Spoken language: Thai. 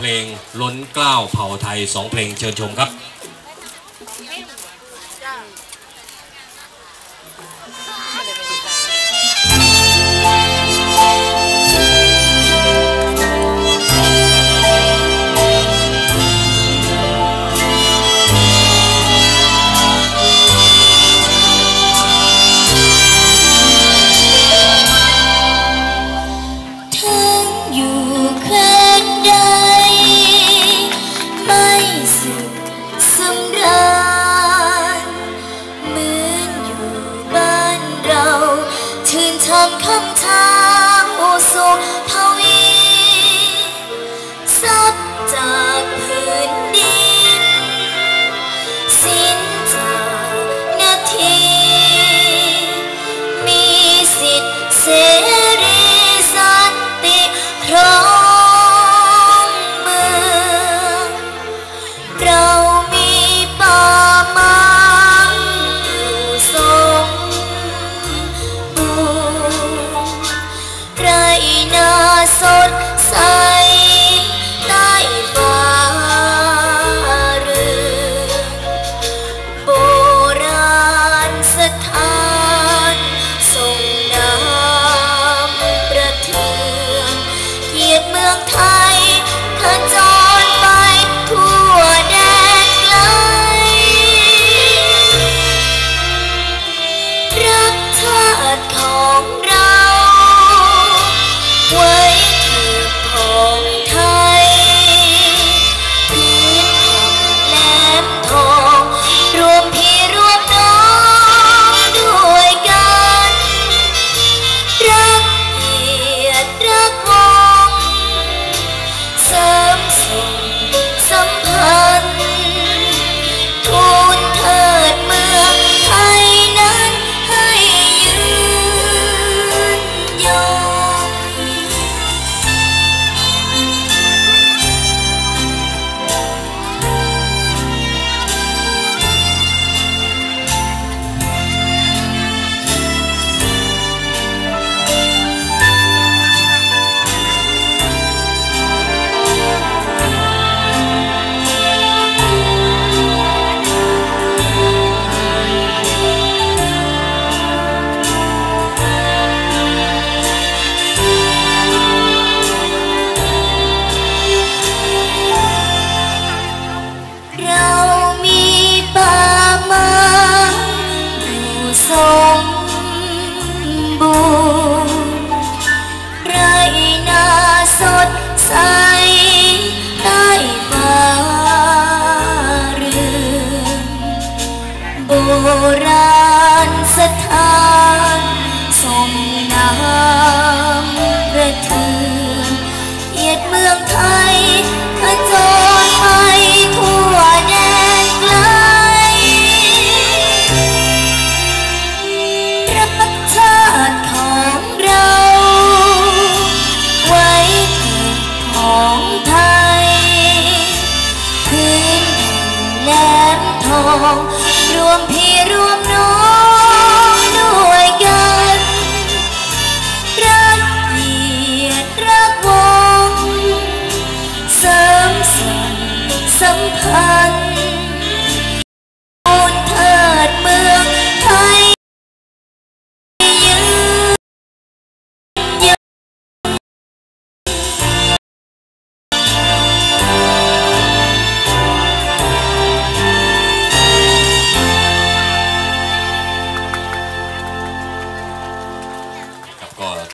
เพลงล้นเกล้าเผ่าไทย 2 เพลงเชิญชมครับ 空空差 สดใสใต้ฟ้าเรือโบราณสถานทรงน้ำประเทือนเกียรติเมืองไทยขันจรไปทั่วแดนไกลรักชาติของเรา world. រួមភីរួមនោះ